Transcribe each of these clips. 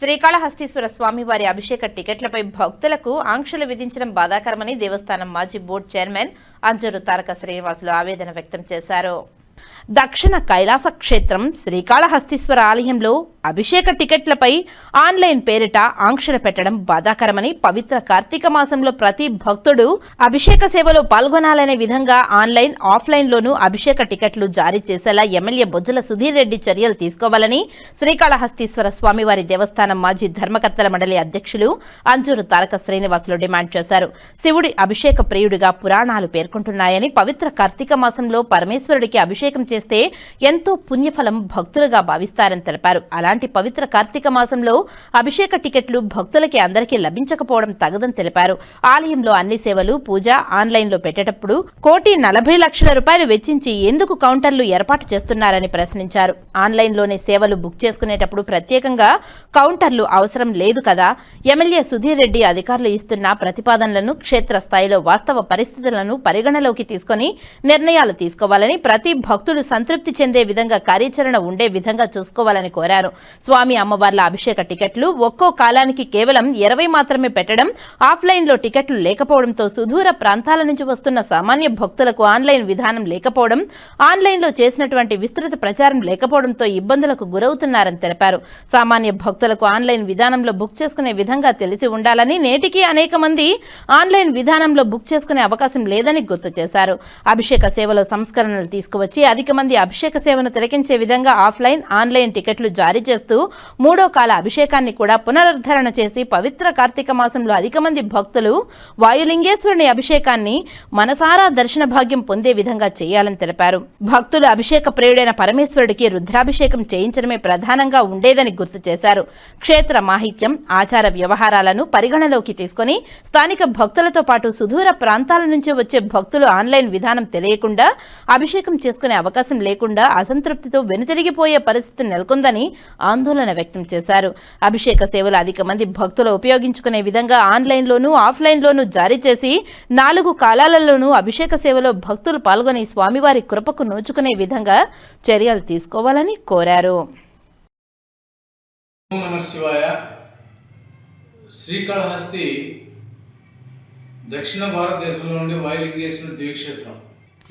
శ్రీకాళహస్తీశ్వర స్వామివారి అభిషేక టికెట్లపై భక్తులకు ఆంక్షలు విధించడం బాధాకరమని దేవస్థానం మాజీ బోర్డు చైర్మన్ అంజూరు తారక శ్రీనివాసులు ఆవేదన వ్యక్తం చేశారు. దక్షిణ కైలాస క్షేత్రం శ్రీకాళహస్తీశ్వర ఆలయంలో అభిషేక టికెట్లపై ఆన్లైన్ పేరిట ఆంక్షలు పెట్టడం బాధాకరమని పవిత్ర కార్తీక మాసంలో ప్రతి భక్తుడు అభిషేక సేవలో పాల్గొనాలనే విధంగా ఆన్లైన్ ఆఫ్లైన్లోనూ అభిషేక టికెట్లు జారీ చేసేలా ఎమ్మెల్యే బొజ్జల సుధీర్ రెడ్డి చర్యలు తీసుకోవాలని శ్రీకాళహస్తీశ్వర స్వామివారి దేవస్థానం మాజీ ధర్మకర్తల మండలి అధ్యక్షులు అంజూరు తారక శ్రీనివాసులు డిమాండ్ చేశారు. శివుడి అభిషేక ప్రియుడిగా పురాణాలు పేర్కొంటున్నాయని పవిత్ర కార్తీక మాసంలో పరమేశ్వరుడికి అభిషేకం చేస్తే ఎంతో పుణ్యఫలం భక్తులుగా భావిస్తారని తెలిపారు. అలాంటి పవిత్ర కార్తీక మాసంలో అభిషేక టికెట్లు భక్తులకి అందరికీ లభించకపోవడం తగదని తెలిపారు. ఆలయంలో అన్ని సేవలు పూజ ఆన్లైన్లో పెట్టేటప్పుడు కోటి నలభై లక్షల రూపాయలు వెచ్చించి ఎందుకు కౌంటర్లు ఏర్పాటు చేస్తున్నారని ప్రశ్నించారు. ఆన్లైన్లోనే సేవలు బుక్ చేసుకునేటప్పుడు ప్రత్యేకంగా కౌంటర్లు అవసరం లేదు కదా. ఎమ్మెల్యే సుధీర్ రెడ్డి అధికారులు ఇస్తున్న ప్రతిపాదనలను క్షేత్రస్థాయిలో వాస్తవ పరిస్థితులను పరిగణలోకి తీసుకొని నిర్ణయాలు తీసుకోవాలని ప్రతి భక్తుడు సంతృప్తి చెందే విధంగా కార్యాచరణ ఉండే విధంగా చూసుకోవాలని కోరారు. స్వామి అమ్మవార్ల అభిషేక టికెట్లు ఒక్కో కాలానికి కేవలం ఇరవై మాత్రమే పెట్టడం ఆఫ్లైన్లో టికెట్లు లేకపోవడంతో సుదూర ప్రాంతాల నుంచి వస్తున్న సామాన్య భక్తులకు ఆన్లైన్ విధానం లేకపోవడం ఆన్లైన్లో చేసినటువంటి విస్తృత ప్రచారం లేకపోవడంతో ఇబ్బందులకు గురవుతున్నారని తెలిపారు. సామాన్య భక్తులకు ఆన్లైన్ విధానంలో బుక్ చేసుకునే విధంగా తెలిసి ఉండాలని నేటికి అనేక మంది ఆన్లైన్ విధానంలో బుక్ చేసుకునే అవకాశం లేదని గుర్తు చేశారు. అభిషేక సేవలో సంస్కరణలు తీసుకువచ్చి అధిక మంది అభిషేక సేవను తిలకించే విధంగా ఆఫ్లైన్ ఆన్లైన్ టికెట్లు జారీ చేస్తూ మూడో కాల అభిషేకాన్ని కూడా పునరుద్ధరణ చేసి పవిత్ర కార్తీక మాసంలో అధిక మంది భక్తులు వాయులింగేశ్వరుని అభిషేకాన్ని మనసారా దర్శన భాగ్యం పొందే విధంగా చేయాలని తెలిపారు. భక్తులు అభిషేక ప్రియుడైన పరమేశ్వరుడికి రుద్రాభిషేకం చేయించడమే ప్రధానంగా ఉండేదని గుర్తు చేశారు. క్షేత్ర మాహిత్యం ఆచార వ్యవహారాలను పరిగణలోకి తీసుకొని స్థానిక భక్తులతో పాటు సుదూర ప్రాంతాల నుంచి వచ్చే భక్తులు ఆన్లైన్ విధానం తెలియకుండా అభిషేకం చేసుకునే అవకాశం లేకుండా అసంతృప్తితో వెనుతిరిగిపోయే పరిస్థితి నెలకొందని ఆందోళన వ్యక్తం చేశారు. అభిషేక సేవలు అధిక మంది భక్తులు ఉపయోగించుకునే విధంగా ఆన్లైన్లోనూ ఆఫ్లైన్లోనూ జారీ చేసి నాలుగు కాలాలలోనూ అభిషేక సేవలో భక్తులు పాల్గొని స్వామివారి కృపకు నోచుకునే విధంగా చర్యలు తీసుకోవాలని కోరారు. శివాయ. శ్రీకాళహస్తి దక్షిణ భారతదేశంలో ఉండే వాయులింగేశ్వర దివ్యక్షేత్రం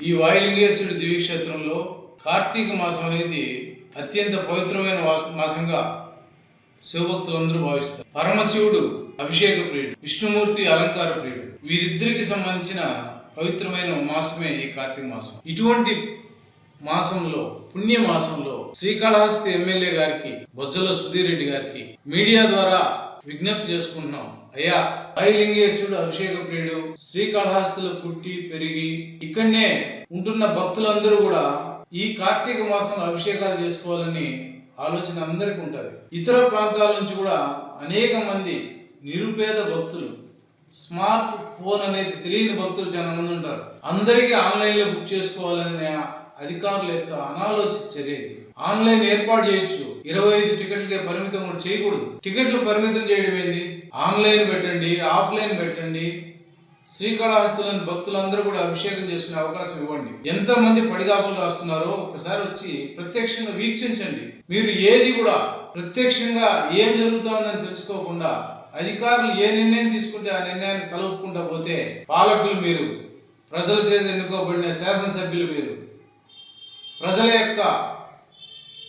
ఈ వాయులింగేశ్వరుడి దివ్యక్షేత్రంలో కార్తీక మాసం అనేది అత్యంత పవిత్రమైన మాసంగా శివభక్తులందరూ భావిస్తారు. పరమశివుడు అభిషేక ప్రియుడు విష్ణుమూర్తి అలంకార ప్రియుడు. వీరిద్దరికి సంబంధించిన పవిత్రమైన మాసమే ఈ కార్తీక మాసం. ఇటువంటి మాసంలో పుణ్య మాసంలో శ్రీకాళహస్తి ఎమ్మెల్యే గారికి బొజ్జల సుధీర్ రెడ్డి గారికి మీడియా ద్వారా విజ్ఞప్తి చేసుకుంటున్నాం. అయ్యా ఐలింగేశ్వరుడు అభిషేక ప్రియుడు శ్రీకాళహస్తిలో పుట్టి పెరిగి ఇక్కడనే ఉంటున్న భక్తులందరూ కూడా ఈ కార్తీక మాసంలో అభిషేకాలు చేసుకోవాలని ఆలోచన అందరికీ ఉంటుంది. ఇతర ప్రాంతాల నుంచి కూడా అనేక మంది నిరుపేద భక్తులు స్మార్ట్ ఫోన్ అనేది తెలియని భక్తులు చాలా మంది ఉంటారు. అందరికీ ఆన్లైన్లో బుక్ చేసుకోవాలనే అధికారుల యొక్క అనాలోచిత చర్య ఇది. ఆన్లైన్ ఏర్పాటు చేయొచ్చు. ఇరవై ఐదు టికెట్లకే పరిమితం కూడా చేయకూడదు. టికెట్లు పరిమితం చేయడం ఏంది? ఆన్లైన్ పెట్టండి ఆఫ్లైన్ పెట్టండి. శ్రీకాళహస్తులని భక్తులందరూ కూడా అభిషేకం చేసుకునే అవకాశం ఇవ్వండి. ఎంతమంది పడిదాపులు పడిగాపులు వస్తున్నారో ఒకసారి వచ్చి ప్రత్యక్షంగా వీక్షించండి. మీరు ఏది కూడా ప్రత్యక్షంగా ఏం జరుగుతోందని తెలుసుకోకుండా అధికారులు ఏ నిర్ణయం తీసుకుంటే ఆ నిర్ణయాన్ని కలుపుకుంటా పోతే పాలకులు మీరు ప్రజల చేత ఎన్నుకోబడిన శాసనసభ్యులు మీరు ప్రజల యొక్క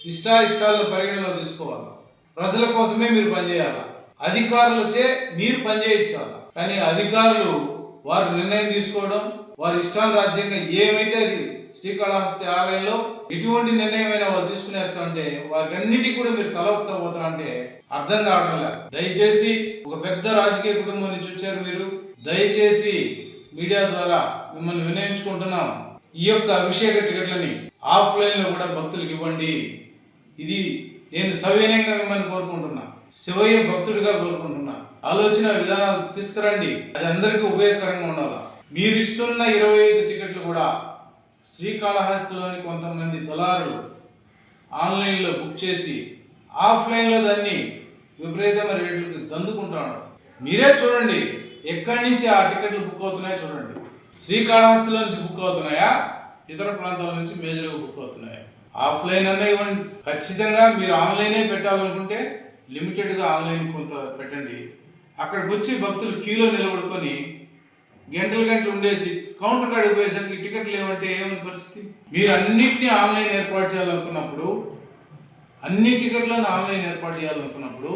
ఇష్టాయిష్టాలను పరిగణలో తీసుకోవాలి? ప్రజల కోసమే మీరు పనిచేయాలి? అధికారులచే మీరు పనిచేయించాలి? కానీ అధికారులు వారు నిర్ణయం తీసుకోవడం వారి ఇష్టాల రాజ్యంగా ఏమైతే అది శ్రీకాళహస్తి ఆలయంలో ఎటువంటి నిర్ణయమైనా వాళ్ళు తీసుకునేస్తా అంటే వారికన్నిటికీ కూడా మీరు తలపుతా పోతా అంటే అర్థం కావడం లేదు. దయచేసి ఒక పెద్ద రాజకీయ కుటుంబం నుంచి వచ్చారు మీరు. దయచేసి మీడియా ద్వారా మిమ్మల్ని వినయించుకుంటున్నాం ఈ యొక్క అభిషేక టికెట్లని ఆఫ్లైన్లో కూడా భక్తులకు ఇవ్వండి. ఇది నేను సవినయంగా మిమ్మల్ని కోరుకుంటున్నా. శివయ్య భక్తుడిగా కోరుకుంటున్నా. ఆలోచన విధానాలు తీసుకురండి. అది అందరికీ ఉపయోగకరంగా ఉండాలి? మీరు ఇస్తున్న ఇరవై ఐదు టికెట్లు కూడా శ్రీకాళహస్తిలోని కొంతమంది దళారులు ఆన్లైన్లో బుక్ చేసి ఆఫ్లైన్లో దాన్ని విపరీతమైన రేట్లకు దందుకుంటాడు మీరే చూడండి. ఎక్కడి నుంచి ఆ టికెట్లు బుక్ అవుతున్నాయో చూడండి. శ్రీకాళహస్తిలో నుంచి బుక్ అవుతున్నాయా? ఇతర ప్రాంతాల నుంచి మేజర్గా బుక్ అవుతున్నాయా? ఆఫ్లైన్ అన్నా ఇవ్వండి ఖచ్చితంగా మీరు ఆన్లైనే పెట్టాలనుకుంటే లిమిటెడ్గా ఆన్లైన్ కొంత పెట్టండి. అక్కడికి వచ్చి భక్తులు క్యూలో నిలబడుకొని గంటలు గంటలు ఉండేసి కౌంటర్ కాడికి పోయేసరికి టికెట్లు లేవంటే ఏమైనా పరిస్థితి? మీరు అన్నింటినీ ఆన్లైన్ ఏర్పాటు చేయాలనుకున్నప్పుడు అన్ని టికెట్లను ఆన్లైన్ ఏర్పాటు చేయాలనుకున్నప్పుడు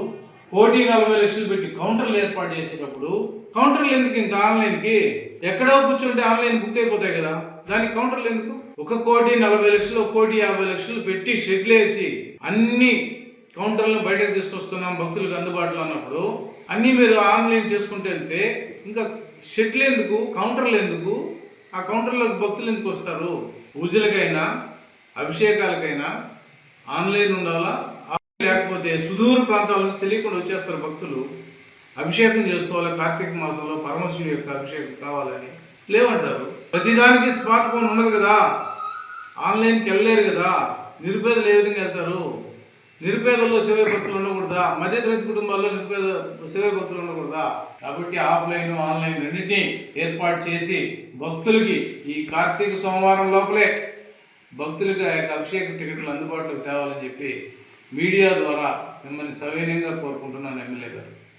కోటి నలభై లక్షలు పెట్టి కౌంటర్లు ఏర్పాటు చేసేటప్పుడు కౌంటర్లు ఎందుకు ఇంకా ఆన్లైన్కి? ఎక్కడో కూర్చుంటే ఆన్లైన్ బుక్ అయిపోతాయి కదా. దానికి కౌంటర్లు ఎందుకు? ఒక కోటి నలభై లక్షలు ఒక కోటి యాభై లక్షలు పెట్టి షెడ్లు వేసి అన్ని కౌంటర్లను బయటకు తీసుకొస్తున్నాం భక్తులకు అందుబాటులో ఉన్నప్పుడు అన్నీ మీరు ఆన్లైన్ చేసుకుంటే వెళ్తే ఇంకా షెడ్లు ఎందుకు? కౌంటర్లు ఎందుకు? ఆ కౌంటర్లోకి భక్తులు ఎందుకు వస్తారు? పూజలకైనా అభిషేకాలకైనా ఆన్లైన్ ఉండాలా? లేకపోతే సుదూర ప్రాంతాల నుంచి తెలియకుండా వచ్చేస్తారు భక్తులు. అభిషేకం చేసుకోవాలి. కార్తీక మాసంలో పరమశివుడి యొక్క అభిషేకం కావాలని లేవంటారు. ప్రతిదానికి స్మార్ట్ ఫోన్ ఉండదు కదా. ఆన్లైన్కి వెళ్ళలేరు కదా. నిరుపేదలు ఏ విధంగా వెళ్తారు? నిరుపేదల్లో శివ భక్తులు ఉండకూడదా? మధ్యతరగతి కుటుంబాల్లో నిరుపేద శివ భక్తులు ఉండకూడదా? కాబట్టి ఆఫ్లైన్ ఆన్లైన్ రెండింటినీ ఏర్పాటు చేసి భక్తులకి ఈ కార్తీక సోమవారం లోపలే భక్తులకు ఆ యొక్క అభిషేక టికెట్లు అందుబాటులోకి తేవాలని చెప్పి మీడియా ద్వారా మిమ్మల్ని సవినయంగా కోరుకుంటున్నాను ఎమ్మెల్యే గారు.